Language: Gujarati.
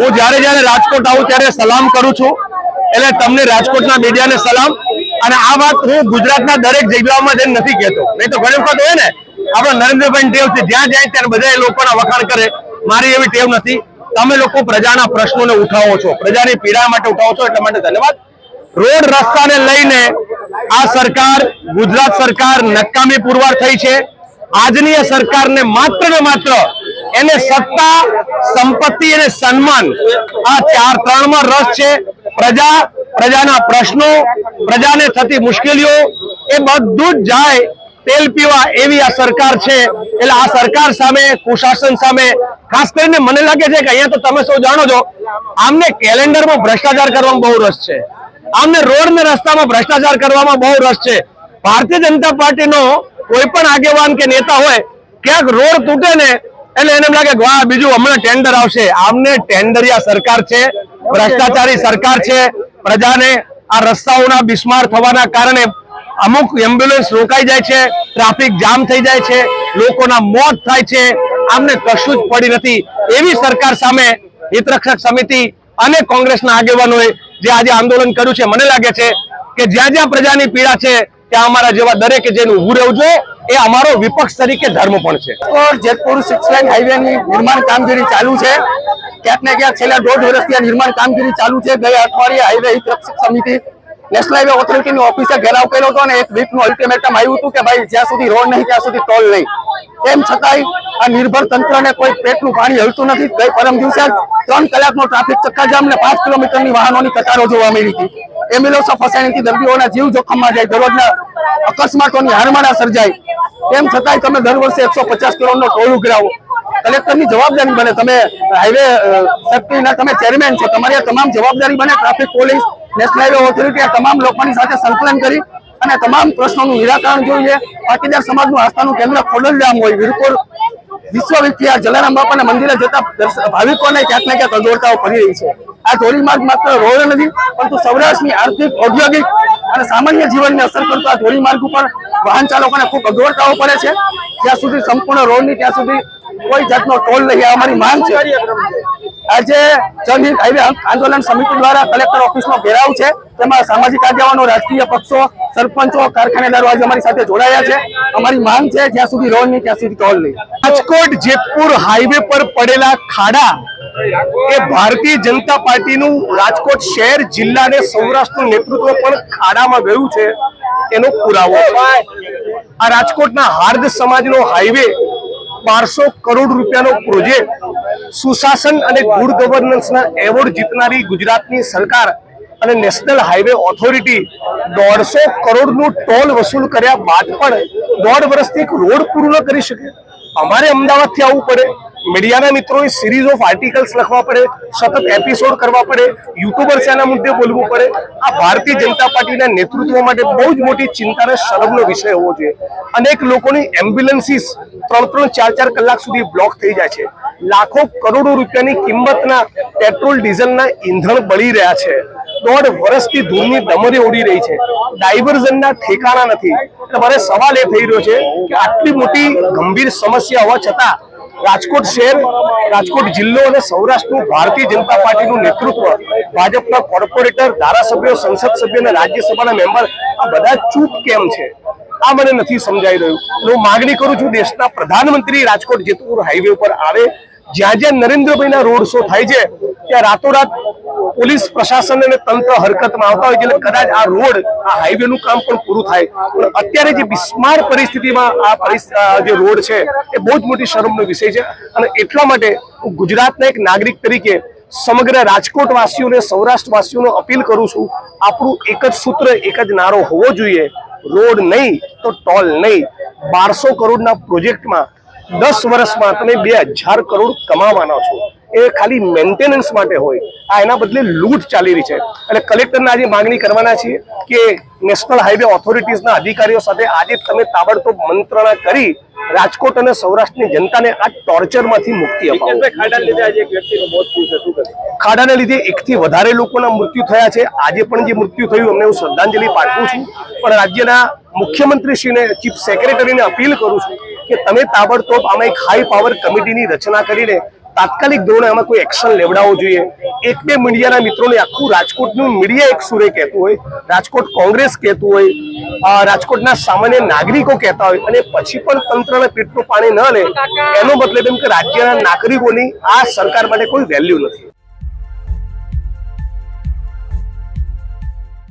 હું જ્યારે જ્યારે રાજકોટ આવું ત્યારે સલામ કરું છું. એટલે તમને રાજકોટના મીડિયાને સલામ. અને આ વાત હું ગુજરાતના દરેક જગ્યાઓમાં જઈને નથી કહેતો. નહીં તો ઘણી વખત હોય ને, આપણા નરેન્દ્રભાઈ ટેવ છે, જ્યાં જાય ત્યારે બધા લોકોના વખાણ કરે. મારી એવી ટેવ નથી. તમે લોકો પ્રજાના પ્રશ્નોને ઉઠાવો છો. પ્રજાની પીડા માટે ઉઠાવો છો એટલા માટે ધન્યવાદ. રોડ રસ્તાને લઈને આ સરકાર, ગુજરાત સરકાર નકામી પુરવાર થઈ છે. આજની આ સરકારને માત્ર ને માત્ર એને સત્તા, સંપત્તિ અને સન્માન આ ચાર ત્રણમાં રસ છે. પ્રજા, પ્રજાના પ્રશ્નો, પ્રજાને થતી મુશ્કેલીઓ, એ બધું જ જાય તેલ પીવા એવી આ સરકાર છે. એટલે આ સરકાર સામે, કુશાસન સામે, ખાસ કરીને મને લાગે છે કે અહીંયા તો તમે સૌ જાણો છો, આમને કેલેન્ડરમાં ભ્રષ્ટાચાર કરવામાં બહુ રસ છે. આમને રોડ ને રસ્તામાં ભ્રષ્ટાચાર કરવામાં બહુ રસ છે. ભારતીય જનતા પાર્ટીનો કોઈ પણ આગેવાન કે નેતા હોય, ક્યાંક રોડ તૂટે ને એટલે એને એમ લાગે કે વાહ બીજું હમણાં ટેન્ડર આવશે. આમને ટેન્ડરિયા સરકાર છે ભ્રષ્ટાચારી સરકાર છે. પ્રજાને આ રસ્તાઓના બિસ્માર થવાના કારણે અમુક એમ્બ્યુલન્સ રોકાઈ જાય છે ટ્રાફિક જામ થઈ જાય છે લોકોના મોત થાય છે. આમને કશું જ પડી નથી. એવી સરકાર સામે હિતરક્ષક સમિતિ અને કોંગ્રેસના આગેવાનોએ જે આજે આંદોલન કર્યું છે મને લાગે છે કે જ્યાં જ્યાં પ્રજાની પીડા છે ત્યાં અમારા જેવા દરેકે જેનું ઉભું રહેવું જોઈએ. એ અમારો વિપક્ષ તરીકે ધર્મ પણ છે. જેતપુર સિક્સ લાઇન હાઈવેની નિર્માણ કામગીરી ચાલુ છે. ક્યાંક ને ક્યાંક છેલ્લા દોઢ વર્ષથી આ નિર્માણ કામગીરી ચાલુ છે. ગયા અઠવાડિયે હાઈવે હિતરક્ષક સમિતિ નેશનલ હાઈવે ઓથોરિટીની ઓફિસે ઘેરાવ કર્યો હતો અને એક વીકનું અલ્ટિમેટમ આવ્યું હતું કે ભાઈ જ્યાં સુધી રોડ નહીં, ત્યાં સુધી ટોલ નહીં. તેમ છતાંય આ નિર્ભર તંત્રને કોઈ પેટનું પાણી હલતું નથી. ગઈ પરમ દિવસે ત્રણ કલાકનો ટ્રાફિક ચક્કાજામ ને પાંચ કિલોમીટરની વાહનોની કતારો જોવા મળી હતી. એમ્બ્યુલન્સો ફસાણીથી દર્દીઓના જીવ જોખમમાં જાય, દરરોજના અકસ્માતોની હારમાળા સર્જાય. તેમ છતાંય તમે દર વર્ષે એકસો પચાસ કરોડનો ટોલ ઉઘરાવો. કલેક્ટરની જવાબદારી બને. તમે હાઈવે સેફ્ટીના તમે ચેરમેન છો. તમારી આ તમામ જવાબદારી બને. Traffic, police, national highway authority આ તમામ લોકોની સાથે સંકલન કરી અને તમામ પ્રશ્નોનું નિરાકરણ જોઈએ. પાટીદાર સમાજનું આસ્થાનું કેન્દ્ર ખોડલધામ હોય, વીરપુર વિશ્વવિખ્યાત જલારામ બાપાના મંદિરે જતા ભાવિકોને ક્યાંક ને ક્યાંક અગવડતાઓ પડી રહી છે. આ ધોરીમાર્ગ માત્ર રોડ નથી, પરંતુ સૌરાષ્ટ્રની આર્થિક, ઔદ્યોગિક અને સામાન્ય જીવનને અસર કરતો આ ધોરીમાર્ગ ઉપર વાહન ચાલકોને ખૂબ અગવડતાઓ પડે છે. જ્યાં સુધી સંપૂર્ણ રોડની ત્યાં સુધી કોઈ જાતનો ટોલ નહીં. અમારી માંગ છે. આજે જનહિત હાઈવે આંદોલન સમિતિ દ્વારા કલેક્ટર ઓફિસનો ઘેરાવ છે. તેમાં સામાજિક આગેવાનો, રાજકીય પક્ષો, સરપંચો, કારખાનેદારો આજે અમારી સાથે જોડાયા છે. અમારી માંગ છે જ્યાં સુધી રોડ નહીં, ત્યાં સુધી ટોલ નહીં. રાજકોટ જેતપુર હાઈવે પર પડેલા ખાડા એ ભારતીય જનતા પાર્ટીનું રાજકોટ શહેર, જિલ્લા અને સૌરાષ્ટ્રનું નેતૃત્વ પણ ખાડામાં ગયું છે. એનો પુરાવો આ રાજકોટના હાર્દ સમાજનો હાઈવે બારસો કરોડ રૂપિયાનો પ્રોજેક્ટ, સુશાસન અને ગુડ ગવર્નન્સના એવોર્ડ જીતનારી ગુજરાતની સરકાર અને નેશનલ હાઈવે ઓથોરિટી દોઢસો કરોડનું ટોલ વસૂલ કર્યા બાદ પણ દોઢ વર્ષથી એક રોડ પૂરું ન કરી શકે. અમારે અમદાવાદથી આવવું પડે. મીડિયાના મિત્રોએ સિરીઝ ઓફ આર્ટિકલ્સ લખવા પડે, સતત એપિસોડ કરવા પડે યુટ્યુબર્સ એના મુદ્દે બોલવું પડે. આ ભારતીય જનતા પાર્ટીના નેતૃત્વ માટે બહુ જ મોટી ચિંતા અને શરમનો વિષય હોવો જોઈએ. અનેક લોકોની એમ્બ્યુલન્સીસ ત્રણ ત્રણ ચાર ચાર કલાક સુધી બ્લોક થઈ જાય છે. લાખો કરોડો રૂપિયાની કિંમતના પેટ્રોલ ડીઝલના ઈંધણ બળી રહ્યા છે. દોઢ વર્ષથી ધૂળની ડમરી ઉડી રહી છે. ડાયવર્ઝનના ઠેકાણા નથી. મારે સવાલ એ થઈ રહ્યો છે કે આટલી મોટી ગંભીર સમસ્યા હોવા છતાં રાજકોટ શહેર, રાજકોટ જિલ્લો અને સૌરાષ્ટ્રનું ભારતીય જનતા પાર્ટીનું નેતૃત્વ, ભાજપના કોર્પોરેટર, ધારાસભ્યો, સંસદ સભ્ય અને રાજ્યસભાના મેમ્બર, આ બધા ચૂપ કેમ છે? આ મને નથી સમજાઈ રહ્યું. હું માગણી કરું છું દેશના પ્રધાનમંત્રી રાજકોટ જેતપુર હાઈવે ઉપર આવે જ્યાં જ્યાં નરેન્દ્રભાઈના રોડ શો થાય છે, ત્યાં રાતોરાત પોલીસ પ્રશાસન અને તંત્ર હરકતમાં આવતા હોય છે. કદાચ આ રોડ, આ હાઈવે નું કામ પણ પૂરું થાય. પણ અત્યારે જે બિસ્માર પરિસ્થિતિમાં આ જે રોડ છે, એ બહુ જ મોટી શરમનો વિષય છે. અને એટલા માટે હું ગુજરાતના એક નાગરિક તરીકે સમગ્ર રાજકોટ વાસીઓને સૌરાષ્ટ્ર વાસીઓને અપીલ કરું છું, આપણું એક જ સૂત્ર, એક જ નારો હોવો જોઈએ. રોડ નહીં તો ટોલ નહીં. બારસો કરોડના પ્રોજેક્ટમાં દસ વર્ષમાં તમે બે હજાર કરોડ કમાવાના છો. એ ખાલી મેન્ટેનન્સ માટે હોય. આ એના બદલે લૂંટ ચાલી રહી છે. એટલે કલેક્ટરને આજે માંગણી કરવાના છીએ કે નેશનલ હાઈવે ઓથોરિટીઝના અધિકારીઓ સાથે આજે તમે તાબડતોબ મંત્રણા કરી રાજકોટ અને સૌરાષ્ટ્રની જનતાને આ ટોર્ચરમાંથી મુક્તિ અપાવો. ખાડાને લીધે એકથી વધારે લોકોના મૃત્યુ થયા છે. આજે પણ જે મૃત્યુ થયું અમને હું શ્રદ્ધાંજલિ પાઠવું છું. પણ રાજ્યના મુખ્યમંત્રીશ્રીને ચીફ સેક્રેટરીને અપીલ કરું છું કે તમે તાબડતોબ આમાં એક હાઈ પાવર કમિટીની રચના કરીને તાત્કાલિક ધોરણે આમાં કોઈ એક્શન લેવડાવવો જોઈએ. એક બે મીડિયાના મિત્રોને આખું રાજકોટનું મીડિયા એક સુરે કહેતું હોય, રાજકોટ કોંગ્રેસ કહેતું હોય રાજકોટના સામાન્ય નાગરિકો કહેતા હોય અને પછી પણ તંત્રને પેટનું પાણી ન લે, એનો મતલબ એમ કે રાજ્યના નાગરિકોની આ સરકાર માટે કોઈ વેલ્યુ નથી.